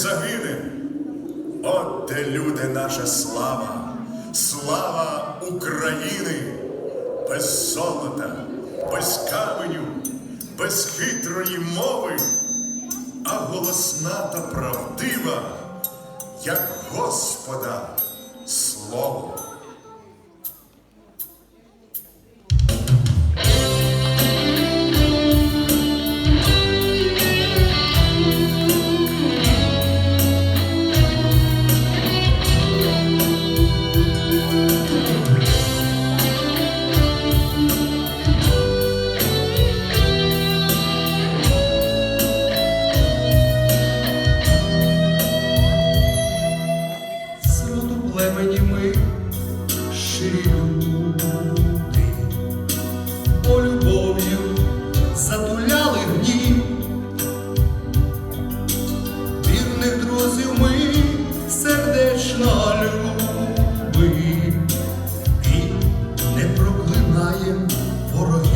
Загине, От де, люди, наша слава, слава України, без золота, без каменю, без хитрої мови, а голосна та правдива, як Господа слово. не проклинаєм ворогів.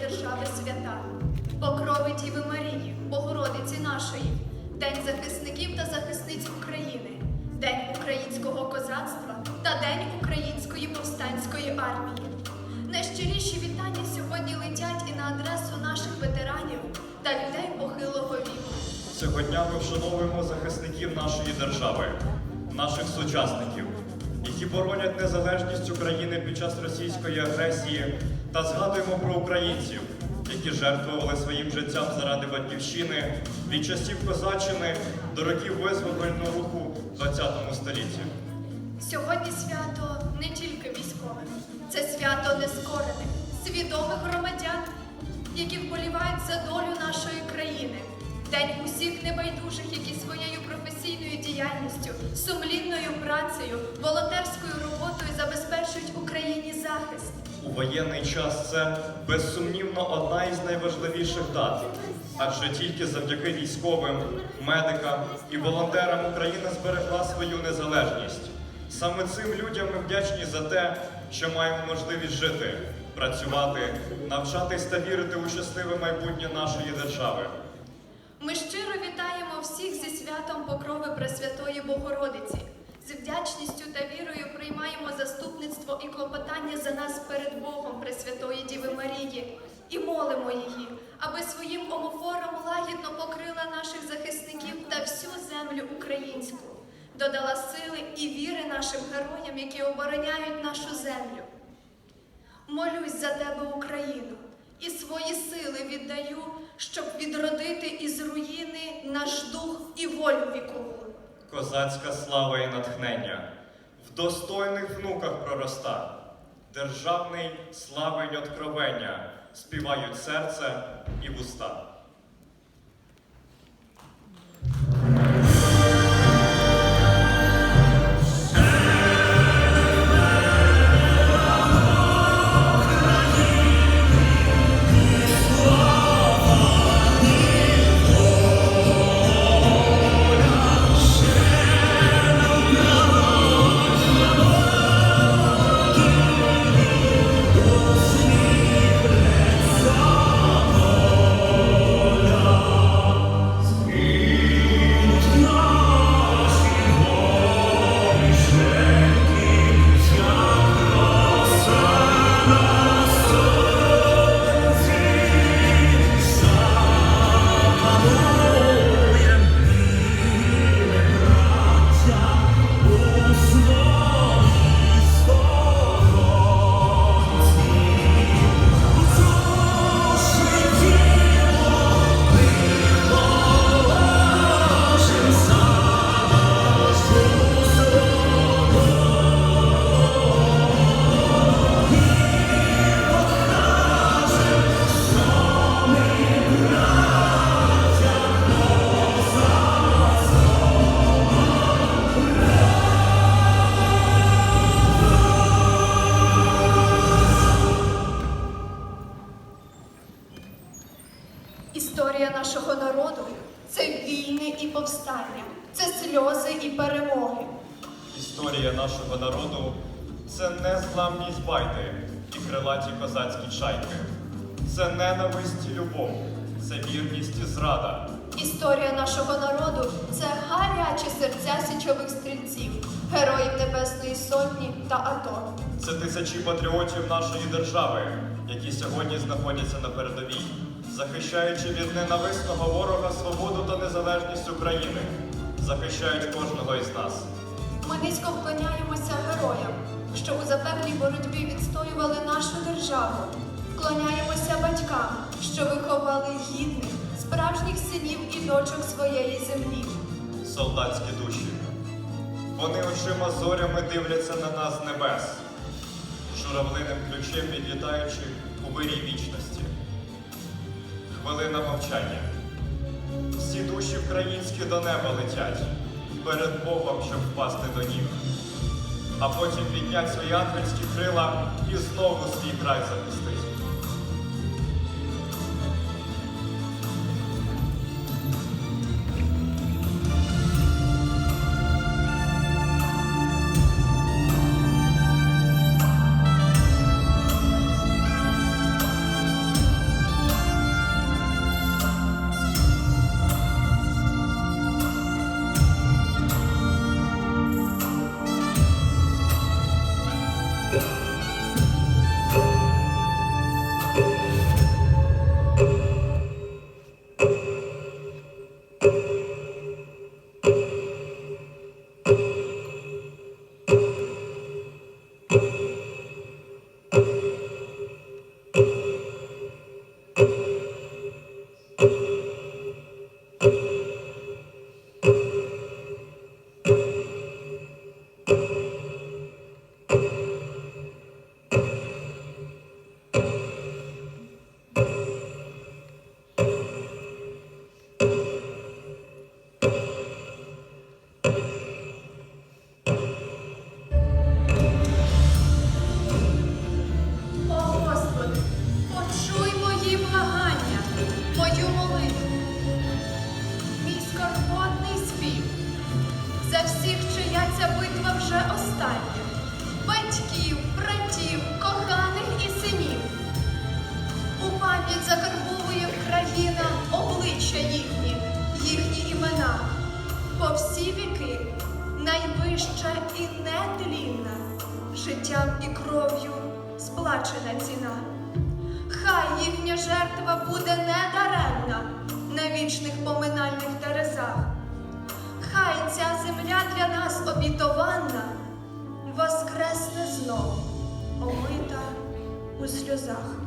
Держави свята, покрови Діви Марії, Богородиці нашої, День захисників та захисниць України, День українського козацтва та День української повстанської армії. Найщиріші вітання сьогодні летять і на адресу наших ветеранів та людей похилого віку. Цього дня ми вшановуємо захисників нашої держави, наших сучасників, які боронять незалежність України під час російської агресії, та згадуємо про українців, які жертвували своїм життям заради батьківщини від часів козаччини до років визвольного руху ХХ столітті. Сьогодні свято не тільки військових, це свято нескорених, свідомих громадян, які вболівають за долю нашої країни. День усіх небайдужих, які своєю професійною діяльністю, сумлінною працею, волонтерською роботою забезпечують Україні захист. У воєнний час це безсумнівно одна із найважливіших дат, адже тільки завдяки військовим, медикам і волонтерам Україна зберегла свою незалежність. Саме цим людям ми вдячні за те, що маємо можливість жити, працювати, навчатись та вірити у щасливе майбутнє нашої держави. Ми щиро вітаємо всіх зі святом Покрови Пресвятої Богородиці. З вдячністю та вірою приймаємо заступництво і клопотання за нас перед Богом Пресвятої Діви Марії і молимо її, аби своїм омофором лагідно покрила наших захисників та всю землю українську, додала сили і віри нашим героям, які обороняють нашу землю. Молюсь за тебе, Україну, і свої сили віддаю, щоб відродити із руїни наш дух і волю вікову. Козацька слава і натхнення в достойних внуках пророста, державний славень откровення співають серце і вуста. Сотні та АТО. Це тисячі патріотів нашої держави, які сьогодні знаходяться на передовій, захищаючи від ненависного ворога свободу та незалежність України, захищають кожного із нас. Ми низько вклоняємося героям, що у запеклій боротьбі відстоювали нашу державу. Вклоняємося батькам, що виховали гідних, справжніх синів і дочок своєї землі. солдатські душі. Вони очима зорями дивляться на нас небес, журавлиним ключем відлітаючи у вирій вічності. Хвилина мовчання. Всі душі українські до неба летять перед Богом, щоб впасти до ніг, а потім піднять свої ангельські крила і знову свій край захистить. закарбовує країна обличчя їхні, їхні імена. По всі віки найвища і нетлінна, життям і кров'ю сплачена ціна. Хай їхня жертва буде недаремна на вічних поминальних терезах. Хай ця земля для нас обітована, воскресне знов, омита у сльозах.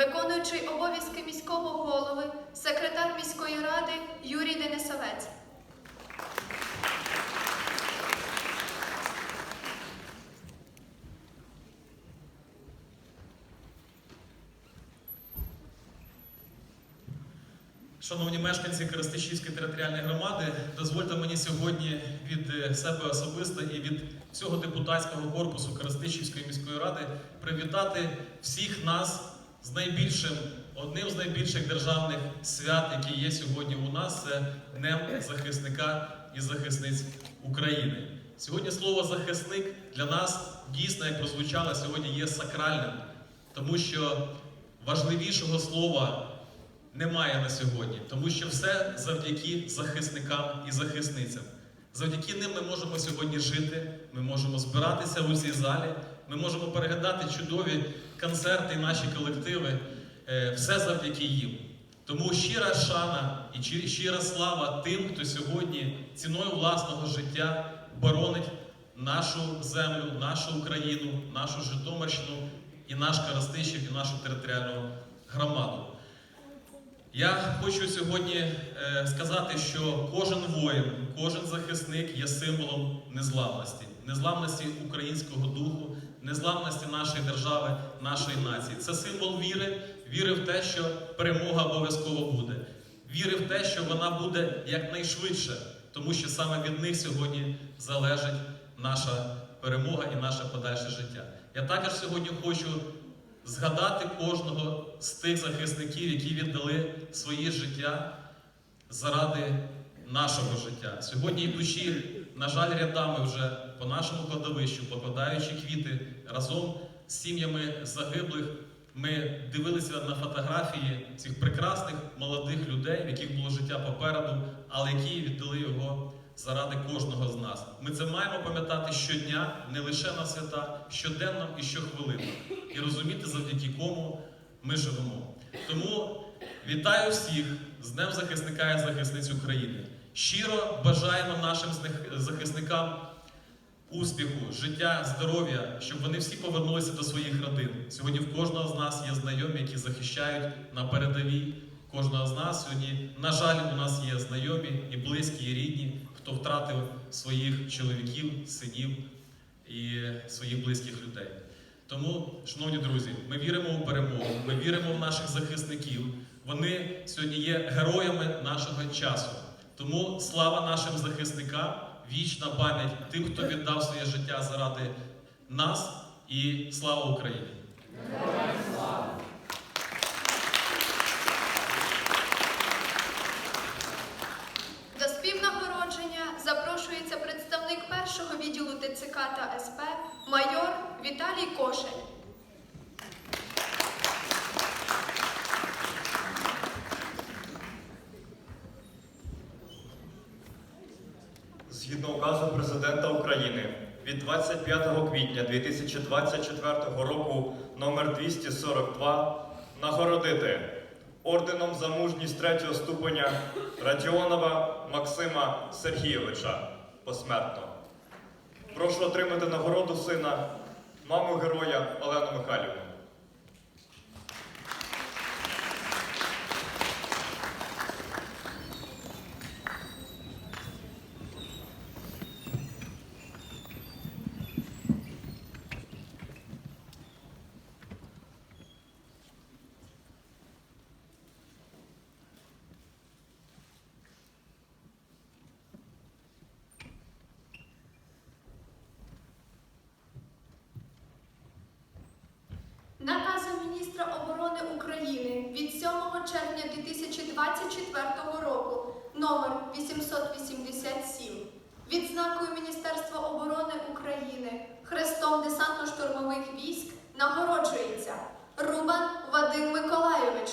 Виконуючий обов'язки міського голови, секретар міської ради Юрій Денисовець. Шановні мешканці Коростишівської територіальної громади, дозвольте мені сьогодні від е, себе особисто і від всього депутатського корпусу Коростишівської міської ради привітати всіх нас з найбільшим, одним з найбільших державних свят, які є сьогодні у нас, це Днем захисника і захисниць України. Сьогодні слово захисник для нас дійсно, як прозвучало, сьогодні є сакральним, тому що важливішого слова немає на сьогодні, тому що все завдяки захисникам і захисницям. Завдяки ним ми можемо сьогодні жити, ми можемо збиратися у цій залі, ми можемо переглядати чудові концерти, наші колективи. Е, Все завдяки їм. Тому щира шана і щира слава тим, хто сьогодні ціною власного життя боронить нашу землю, нашу Україну, нашу Житомирщину і наш Коростишів, і нашу територіальну громаду. Я хочу сьогодні е, сказати, що кожен воїн, кожен захисник є символом незламності, незламності українського духу, незламності нашої держави, нашої нації. Це символ віри, віри в те, що перемога обов'язково буде, віри в те, що вона буде якнайшвидше, тому що саме від них сьогодні залежить наша перемога і наше подальше життя. Я також сьогодні хочу згадати кожного з тих захисників, які віддали своє життя заради нашого життя. Сьогодні йдучи, на жаль, рядами вже по нашому кладовищу, покладаючи квіти разом з сім'ями загиблих, ми дивилися на фотографії цих прекрасних молодих людей, в яких було життя попереду, але які віддали його заради кожного з нас. Ми це маємо пам'ятати щодня, не лише на свята, щоденно і щохвилинно, і розуміти, завдяки кому ми живемо. Тому вітаю всіх з Днем захисника і захисниць України. Щиро бажаємо нашим захисникам успіху, життя, здоров'я, щоб вони всі повернулися до своїх родин. Сьогодні в кожного з нас є знайомі, які захищають на передовій. Кожного з нас сьогодні, на жаль, у нас є знайомі і близькі, і рідні, хто втратив своїх чоловіків, синів і своїх близьких людей. Тому, шановні друзі, ми віримо у перемогу, ми віримо в наших захисників. Вони сьогодні є героями нашого часу. Тому слава нашим захисникам, вічна пам'ять тим, хто віддав своє життя заради нас, і слава Україні! До співнагородження запрошується представник першого відділу ТЦК та СП майор Віталій Кошель. Згідно указу президента України від 25 квітня 2024 року номер 242 нагородити орденом за мужність третього ступеня Радіонова Максима Сергійовича посмертно. Прошу отримати нагороду сина, маму героя Олену Михайлівну. Наказом міністра оборони України від 7 червня 2024 року номер 887 відзнакою Міністерства оборони України Хрестом десантно-штурмових військ нагороджується Рубан Вадим Миколайович.